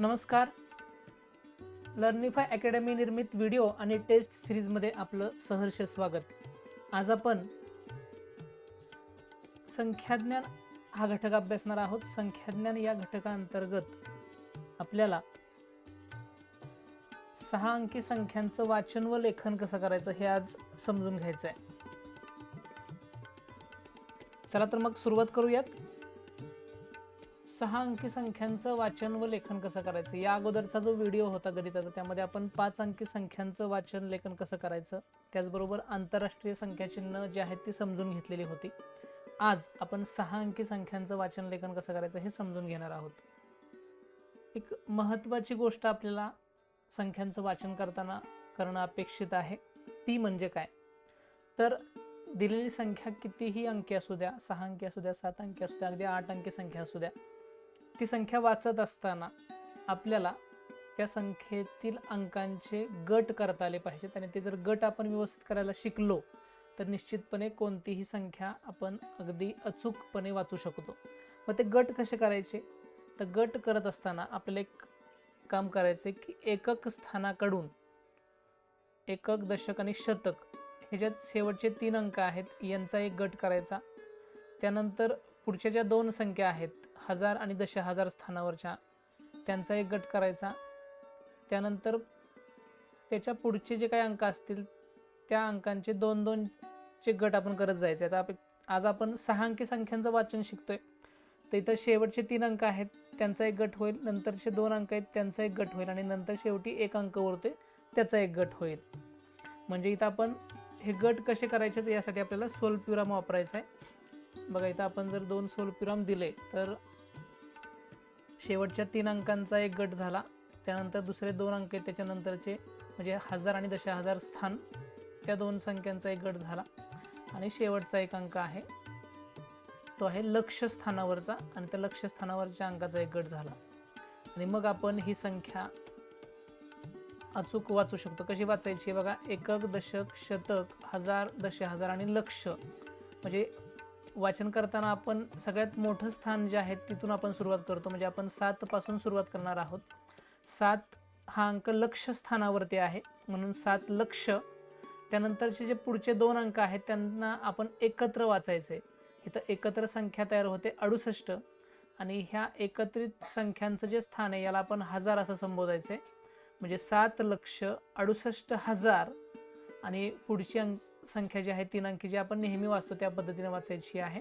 नमस्कार. Learnify academy निर्मित video आणि टेस्ट सिरीजमध्ये आपलं सहर्ष स्वागत. आज आपण संख्याज्ञान हा घटक अभ्यासणार आहोत. संख्याज्ञान या घटकांतर्गत आपल्याला सहा अंकी संख्यांचं वाचन व लेखन कसं करायचं हे आज समजून घ्यायचं आहे चला तर मग सुरुवात करूयात. सहा अंकी संख्यांचं वाचन व लेखन कसं करायचं? या अगोदरचा जो व्हिडिओ होता गणिताचा त्यामध्ये आपण पाच अंकी संख्यांचं वाचन लेखन कसं करायचं? त्याचबरोबर आंतरराष्ट्रीय संख्याचिन्ह जे आहेत ती समजून घेतलेली होती. आज आपण सहा अंकी संख्यांचं वाचन लेखन कसं करायचं हे समजून घेणार आहोत. एक महत्त्वाची गोष्ट आपल्याला संख्यांचं वाचन करताना करणं अपेक्षित आहे. ती म्हणजे काय? तर दिलेली संख्या कितीही अंकी असू द्या सहा अंकी असू द्या सात अंकी असू द्या अगदी आठ अंकी संख्या असू द्या ती संख्या वाचत असताना आपल्याला त्या संख्येतील अंकांचे गट करता आले पाहिजेत. आणि ते जर गट आपण व्यवस्थित करायला शिकलो तर निश्चितपणे कोणतीही संख्या आपण अगदी अचूकपणे वाचू शकतो. मग ते गट कसे करायचे? तर गट करत असताना आपल्याला एक काम करायचे की एकक स्थानाकडून एकक दशक आणि शतक ह्याच्यात शेवटचे तीन अंक आहेत यांचा एक गट करायचा. त्यानंतर पुढच्या ज्या दोन संख्या आहेत हजार आणि दश हजार स्थानावरच्या त्यांचा एक गट करायचा. त्यानंतर त्याच्या पुढचे जे काही अंक असतील त्या अंकांचे दोन दोनचे गट आपण करत जायचे. आता आप आज आपण सहा अंकी संख्यांचं वाचन शिकतोय. तर इथं शेवटचे तीन अंक आहेत. त्यांचा एक गट होईल नंतरचे दोन अंक आहेत त्यांचा एक गट होईल आणि नंतर शेवटी एक अंक उरतोय त्याचा एक गट होईल. म्हणजे इथं आपण हे गट कसे करायचे तर यासाठी आपल्याला सोलप्युराम वापरायचा आहे. बघा इथं आपण जर दोन सोलप्युराम दिले तर शेवटच्या तीन अंकांचा एक गट झाला. त्यानंतर दुसरे दोन अंक आहेत त्याच्यानंतरचे म्हणजे हजार आणि दशा हजार स्थान त्या दोन संख्यांचा एक गट झाला. आणि शेवटचा एक अंक आहे तो आहे लक्षस्थानावरचा आणि त्या लक्षस्थानावरच्या अंकाचा एक गट झाला. आणि मग आपण ही संख्या अचूक वाचू शकतो. कशी वाचायची? बघा एकक दशक शतक हजार दश हजार आणि लक्ष. म्हणजे वाचन करताना आपण सगळ्यात मोठं स्थान जे आहे तिथून आपण सुरुवात करतो. म्हणजे आपण सातपासून सुरुवात करणार आहोत. सात हा अंक लक्ष स्थानावरती आहे. म्हणून सात लक्ष त्यानंतरचे जे पुढचे दोन अंक आहेत त्यांना आपण एकत्र वाचायचे. इथं एकत्र संख्या तयार होते अडुसष्ट. आणि ह्या एकत्रित संख्यांचं जे स्थान आहे याला आपण हजार असं संबोधायचं. आहे म्हणजे सात लक्ष अडुसष्ट हजार. आणि पुढची अंक संख्या जी आहे तीन अंकी जी आपण नेहमी वाचतो त्या पद्धतीने वाचायची आहे.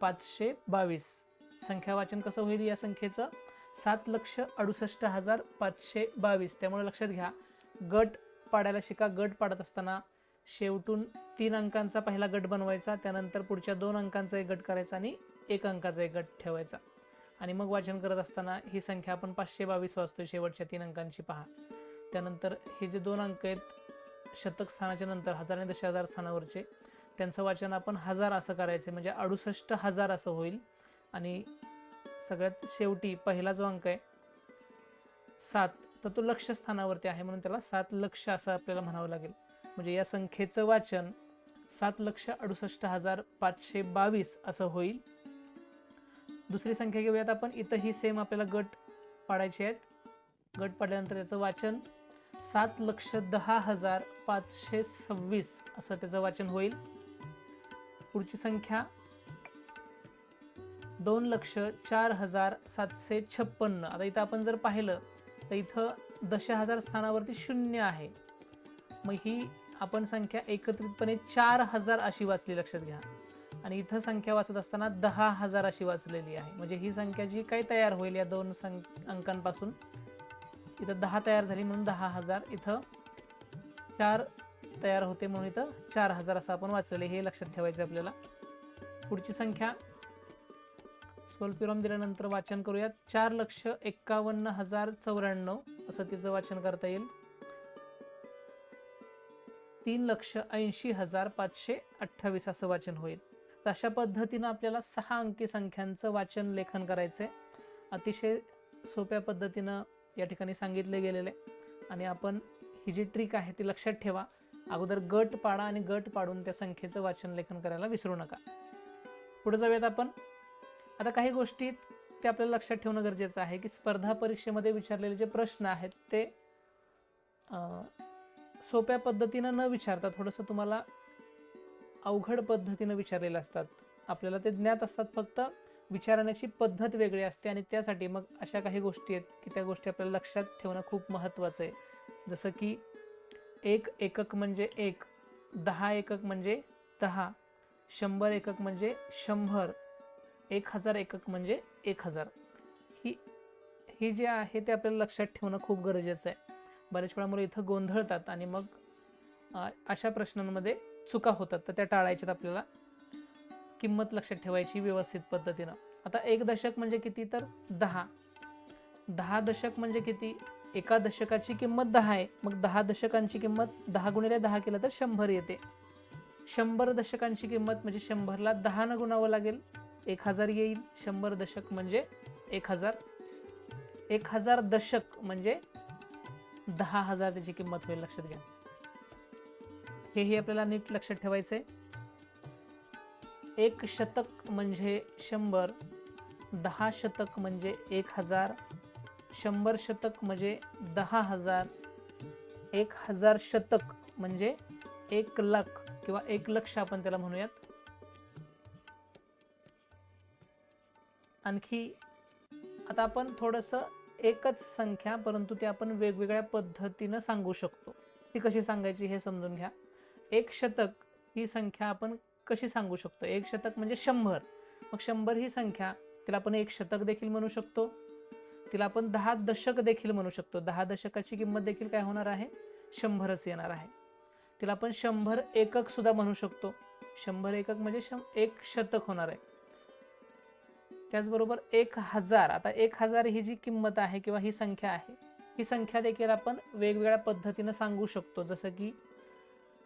पाचशे बावीस. संख्या वाचन कसं होईल या संख्येचं? सात लक्ष अडुसष्ट हजार पाचशे बावीस. त्यामुळे लक्षात घ्या गट पाडायला शिका. गट पाडत असताना शेवटून तीन अंकांचा पहिला गट बनवायचा. त्यानंतर पुढच्या दोन अंकांचा एक गट करायचा आणि एक अंकाचा एक गट ठेवायचा. आणि मग वाचन करत असताना ही संख्या आपण पाचशे बावीस वाचतो शेवटच्या तीन अंकांची पहा. त्यानंतर हे जे दोन अंक आहेत शतक स्थानाच्या नंतर हजार आणि दशहजार स्थानावरचे. त्यांचं वाचन आपण हजार असं करायचं म्हणजे अडुसष्ट हजार असं होईल. आणि सगळ्यात शेवटी पहिला जो अंक आहे सात तर तो लक्ष स्थानावरती आहे. म्हणून त्याला सात लक्ष असं आपल्याला म्हणावं लागेल. म्हणजे या संख्येचं वाचन सात लक्ष अडुसष्ट हजार पाचशे बावीस असं होईल. दुसरी संख्या घेऊयात आपण. इथंही सेम आपल्याला गट पाडायचे आहेत. गट पाडल्यानंतर त्याचं वाचन सात लक्ष दहा हजार पाचशे सव्वीस असं त्याचं वाचन होईल. पुढची संख्या दोन लक्ष चार हजार सातशे छप्पन्न. आता इथं आपण जर पाहिलं तर इथं दश हजार स्थानावरती शून्य आहे. मग ही आपण संख्या एकत्रितपणे चार हजार अशी वाचली लक्षात घ्या. आणि इथं संख्या वाचत असताना दहा हजार अशी वाचलेली आहे. म्हणजे ही संख्या जी काही तयार होईल या दोन सं अंकांपासून इथं दहा तयार झाली म्हणून दहा हजार इथं चार तयार होते म्हणून इथं चार हजार असं आपण वाचलेले हे लक्षात ठेवायचं आपल्याला. पुढची संख्या. स्वल्पिरम दिल्यानंतर वाचन करूयात. चार लक्ष एक्कावन्न हजार चौऱ्याण्णव असं तिचं वाचन करता येईल. तीन लक्ष ऐंशी हजार पाचशे अठ्ठावीस असं वाचन होईल. तर अशा पद्धतीनं आपल्याला सहा अंकी संख्यांचं वाचन लेखन करायचं आहे अतिशय सोप्या पद्धतीनं या ठिकाणी सांगितले गेलेले. आणि आपण ही जी ट्रिक आहे ती लक्षात ठेवा. अगोदर गट पाडा आणि गट पाडून त्या संख्येचं वाचन लेखन करायला विसरू नका. पुढे जाऊयात आपण. आता काही गोष्टी ते आपल्याला लक्षात ठेवणं गरजेचं आहे की स्पर्धा परीक्षेमध्ये विचारलेले जे प्रश्न आहेत ते सोप्या पद्धतीनं न विचारता थोडंसं तुम्हाला अवघड पद्धतीनं विचारलेलं असतात. आपल्याला ते ज्ञात असतात फक्त विचारण्याची पद्धत वेगळी असते आणि त्यासाठी मग अशा काही गोष्टी आहेत की त्या गोष्टी आपल्याला लक्षात ठेवणं खूप महत्त्वाचं आहे. जसं की एक एकक म्हणजे एक दहा एकक म्हणजे दहा शंभर एकक म्हणजे शंभर एक हजार एकक म्हणजे एक हजार. ही ही जे आहे ते आपल्याला लक्षात ठेवणं खूप गरजेचं आहे. बऱ्याच वेळा मुलं इथं गोंधळतात आणि मग अशा प्रश्नांमध्ये चुका होतात तर त्या टाळायच्यात आपल्याला किंमत लक्षात ठेवायची व्यवस्थित पद्धतीनं. आता एक दशक म्हणजे किती तर? दहा. दहा दशक म्हणजे किती? एका दशकाची किंमत दहा आहे. मग दहा दशकांची किंमत दहा गुणिले दहा केलं तर शंभर येते. शंभर दशकांची किंमत म्हणजे शंभरला दहानं गुणावं लागेल. एक हजार येईल. शंभर दशक म्हणजे एक हजार. एक हजार दशक म्हणजे दहा हजार त्याची किंमत होईल लक्षात घ्या. हेही आपल्याला नीट लक्षात ठेवायचं आहे एक शतक म्हणजे शंभर दहा शतक म्हणजे एक हजार शंभर शतक म्हणजे दहा हजार एक हजार शतक म्हणजे एक लाख किंवा एक लक्ष आपण त्याला म्हणूयात. आणखी आता आपण थोडंसं एकच संख्या परंतु ते आपण वेगवेगळ्या पद्धतीनं सांगू शकतो. ती कशी सांगायची हे समजून घ्या. एक शतक ही संख्या आपण कशी सांगू शकतो? एक शतक म्हणजे शंभर. मग शंभर ही संख्या तिला आपण एक शतक देखील म्हणू शकतो. तिला आपण दहा दशक देखील म्हणू शकतो. दहा दशकाची किंमत देखील काय होणार आहे? शंभरच येणार आहे. तिला आपण शंभर एकक सुद्धा म्हणू शकतो. शंभर एकक म्हणजे शं एक शतक होणार आहे. त्याचबरोबर एक हजार आता एक हजार ही जी किंमत आहे किंवा ही संख्या आहे ही संख्या देखील आपण वेगवेगळ्या पद्धतीनं सांगू शकतो. जसं की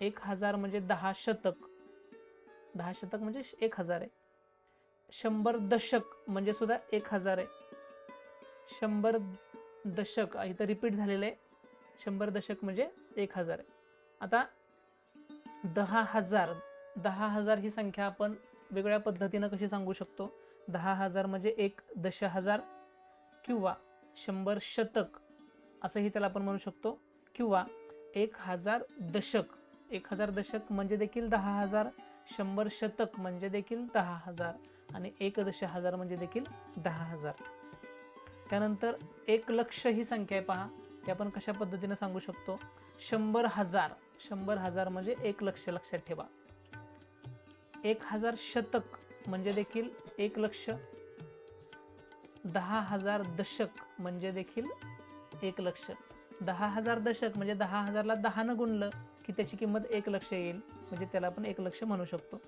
एक हजार म्हणजे दहा शतक. दहा शतक म्हणजे श- एक हजार आहे. शंभर दशक म्हणजे सुद्धा एक हजार आहे. शंभर दशक इथं रिपीट झालेलं आहे. शंभर दशक म्हणजे एक हजार आहे. आता दहा हजार दहा हजार ही संख्या आपण वेगळ्या पद्धतीनं कशी सांगू शकतो? दहा हजार म्हणजे एक दश हजार किंवा शंभर शतक असंही त्याला आपण म्हणू शकतो. किंवा एक हजार दशक एक हजार दशक म्हणजे देखील दहा हजार शंभर शतक म्हणजे देखील दहा हजार आणि एक दश हजार म्हणजे देखील दहा हजार. त्यानंतर एक लक्ष ही संख्या आहे पहा ते आपण कशा पद्धतीनं सांगू शकतो? शंभर हजार शंभर हजार म्हणजे एक लक्ष लक्षात ठेवा. एक हजार शतक म्हणजे देखील एक लक्ष दहा हजार दशक म्हणजे देखील एक लक्ष. दहा हजार दशक म्हणजे दहा हजारला दहानं गुणलं. की त्याची किंमत एक लक्ष येईल म्हणजे त्याला आपण एक लक्ष म्हणू शकतो.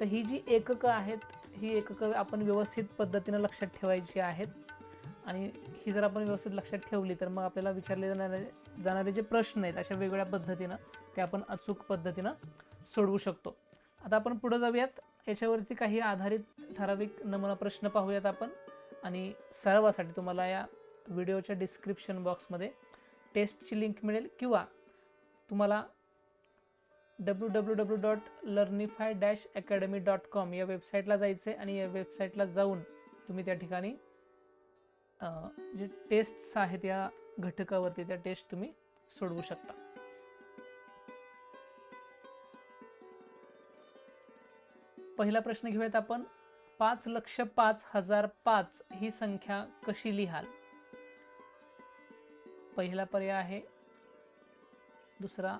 तर ही जी एककं आहेत ही एककं आपण व्यवस्थित पद्धतीनं लक्षात ठेवायची आहेत. आणि ही जर आपण व्यवस्थित लक्षात ठेवली तर मग आपल्याला विचारले जाणारे जाणारे जे प्रश्न आहेत अशा वेगवेगळ्या पद्धतीनं ते आपण अचूक पद्धतीनं सोडवू शकतो. आता आपण पुढं जाऊयात. याच्यावरती काही आधारित ठराविक नमुना प्रश्न पाहूयात आपण. आणि सरावासाठी तुम्हाला या व्हिडिओच्या डिस्क्रिप्शन बॉक्समध्ये टेस्टची लिंक मिळेल किंवा तुम्हाला W W W dot Learnify dash academy dot com या वेबसाईटला जायचं आहे आणि या वेबसाईटला जाऊन तुम्ही त्या ठिकाणी जे टेस्ट्स आहेत या घटकावरती त्या टेस्ट तुम्ही सोडवू शकता. पहिला प्रश्न घेऊयात आपण. पाच लक्ष पाच हजार पाच ही संख्या कशी लिहाल? पहिला पर्याय आहे. दुसरा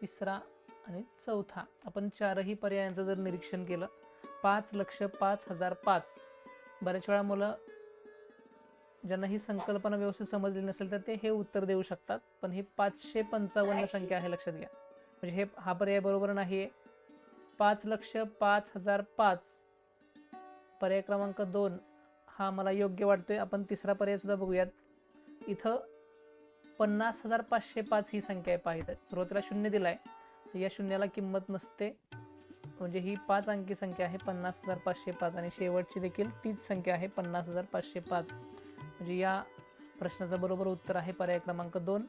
तिसरा आणि चौथा आपण चारही पर्यायांचं जर निरीक्षण केलं पाच लक्ष पाच हजार पाच. बऱ्याच वेळा मुलं ज्यांना ही संकल्पना व्यवस्थित समजली नसेल तर ते हे उत्तर देऊ शकतात पण ही पाचशे पंचावन्न संख्या आहे लक्षात घ्या. म्हणजे हे हा पर्याय बरोबर नाही आहे पाच लक्ष पाच हजार पाच. पर्याय क्रमांक दोन हा मला योग्य वाटतोय. आपण तिसरा पर्याय सुद्धा बघूयात. इथं पन्नास हजार पाचशे पाच ही संख्या आहे पाहिजे. सुरुवातीला शून्य दिला आहे या शून्याला किंमत नसते. म्हणजे ही पाच अंकी संख्या आहे पन्नास हजार पाचशे पाच आणि शेवटची देखील तीच संख्या आहे पन्नास हजार पाचशे पाच. म्हणजे या प्रश्नाचं बरोबर उत्तर आहे पर्याय क्रमांक दोन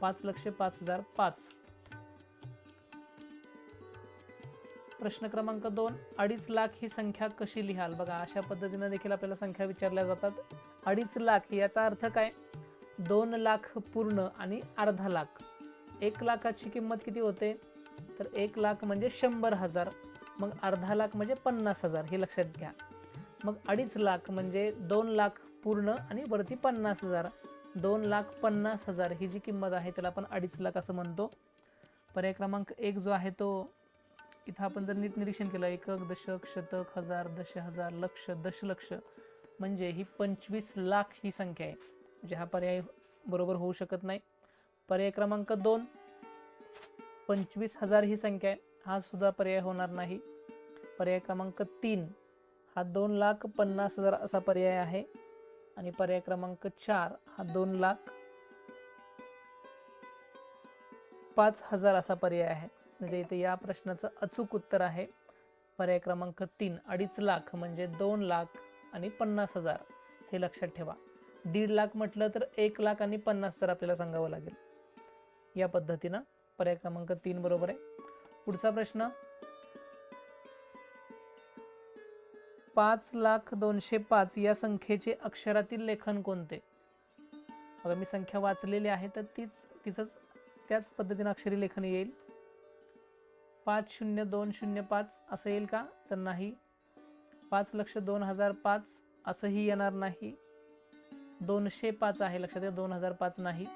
पाच लक्ष पाच हजार पाच. प्रश्न क्रमांक दोन अडीच लाख ही संख्या कशी लिहाल? बघा अशा पद्धतीनं देखील आपल्याला संख्या विचारल्या जातात. अडीच लाख याचा अर्थ काय? दोन लाख पूर्ण आणि अर्धा लाख. एक लाखाची किंमत किती होते? तर एक लाख म्हणजे शंभर हजार मग अर्धा लाख म्हणजे पन्नास हजार हे लक्षात घ्या. मग अडीच लाख म्हणजे दोन लाख पूर्ण आणि वरती पन्नास हजार. दोन लाख पन्नास हजार ही जी किंमत आहे त्याला आपण अडीच लाख असं म्हणतो. पर्याय क्रमांक एक जो आहे तो इथं आपण जर नीट निरीक्षण केलं एकक दशक शतक हजार दश हजार लक्ष दशलक्ष म्हणजे ही पंचवीस लाख ही संख्या आहे म्हणजे हा पर्याय बरोबर होऊ शकत नाही. पर्याय क्रमांक दोन पंचवीस हजार ही संख्या आहे. हा सुद्धा पर्याय होणार नाही. पर्याय क्रमांक तीन. हा दोन लाख पन्नास हजार असा पर्याय आहे. आणि पर्याय क्रमांक चार हा दोन लाख पाच हजार असा पर्याय आहे. म्हणजे इथे या प्रश्नाचं अचूक उत्तर आहे. पर्याय क्रमांक तीन अडीच लाख म्हणजे दोन लाख आणि पन्नास हजार. हे लक्षात ठेवा. दीड लाख म्हटलं तर एक लाख आणि पन्नास हजार आपल्याला सांगावं लागेल. या पद्धतीनं पर्याय क्रमांक तीन बरोबर आहे. पुढचा प्रश्न. पाच लाख दोनशे पाच या संख्येचे अक्षरातील लेखन कोणते? बघा मी संख्या वाचलेली आहे तर तीच तिचंच त्याच पद्धतीनं अक्षरी लेखन येईल. पाच शून्य दोन शून्य पाच असं येईल का? तर नाही. पाच लक्ष दोन हजार पाच असंही येणार नाही. दोनशे पाच आहे लक्षात घ्या दोन हजार पाच नाही.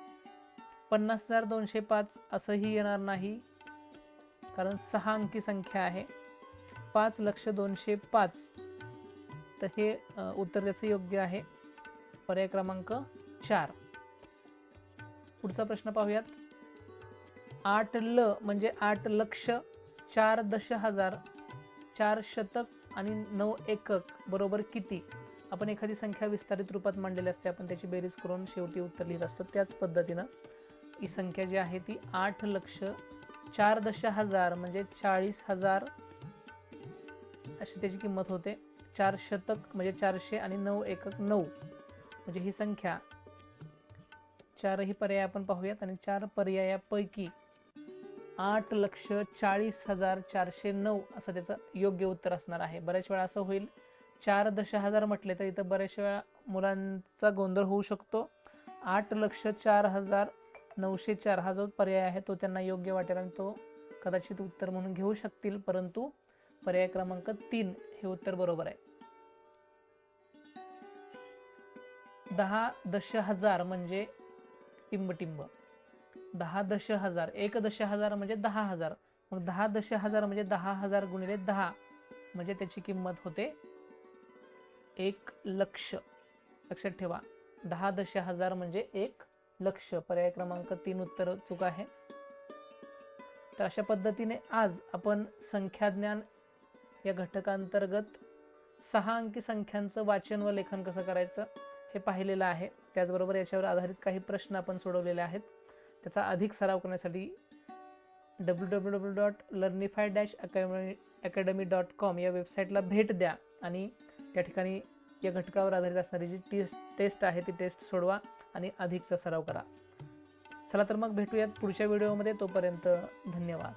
पन्नास हजार दोनशे पाच असंही येणार नाही. कारण सहा अंकी संख्या आहे. पाच लक्ष दोनशे पाच. तर हे उत्तर त्याचं योग्य आहे. पर्याय क्रमांक चार. पुढचा प्रश्न पाहूयात. आठ ल म्हणजे आठ लक्ष चार दश हजार चार शतक आणि नऊ एकक बरोबर किती? आपण एखादी संख्या विस्तारित रूपात मांडलेली असते आपण त्याची बेरीज करून शेवटी उत्तर लिहित असतो. त्याच पद्धतीनं ही संख्या जी आहे ती आठ लक्ष चार दश हजार म्हणजे चाळीस हजार अशी त्याची किंमत होते. चार शतक म्हणजे चारशे आणि नऊ एकक नऊ म्हणजे ही संख्या. चारही पर्याय आपण पाहूयात आणि चार पर्यायापैकी आठ लक्ष चाळीस हजार चारशे नऊ असं त्याचं योग्य उत्तर असणार आहे. बऱ्याच वेळा असं होईल चार दश हजार म्हटले तर इथं बऱ्याच वेळा मुलांचा गोंधळ होऊ शकतो. आठ लक्ष चार हजार नऊशे चार हा जो पर्याय आहे तो त्यांना योग्य वाटेल आणि तो कदाचित उत्तर म्हणून घेऊ शकतील परंतु पर्याय क्रमांक तीन हे उत्तर बरोबर आहे. दहा दश हजार म्हणजे टिंबटिंब. दहा दश हजार एक दश हजार म्हणजे दहा हजार. मग दहा दश हजार म्हणजे दहा हजार गुणिले दहा म्हणजे त्याची किंमत होते एक लक्ष. लक्षात ठेवा. दहा दश हजार म्हणजे एक लक्ष पर्याय क्रमांक तीन उत्तर चूक आहे. तर अशा पद्धतीने आज आपण संख्याज्ञान या घटकांतर्गत सहा अंकी संख्यांचं वाचन व लेखन कसं करायचं हे पाहिलेलं आहे. त्याचबरोबर याच्यावर आधारित काही प्रश्न आपण सोडवलेले आहेत. त्याचा अधिक सराव करण्यासाठी W W W dot Learnify dash academy academy dot com या वेबसाईटला भेट द्या आणि त्या ठिकाणी या घटकावर आधारित असणारी जी टेस्ट टेस्ट आहे ती टेस्ट सोडवा. आणि अधिकचा सराव करा. चला तर मग भेटूयात पुढच्या व्हिडिओमध्ये. तोपर्यंत धन्यवाद.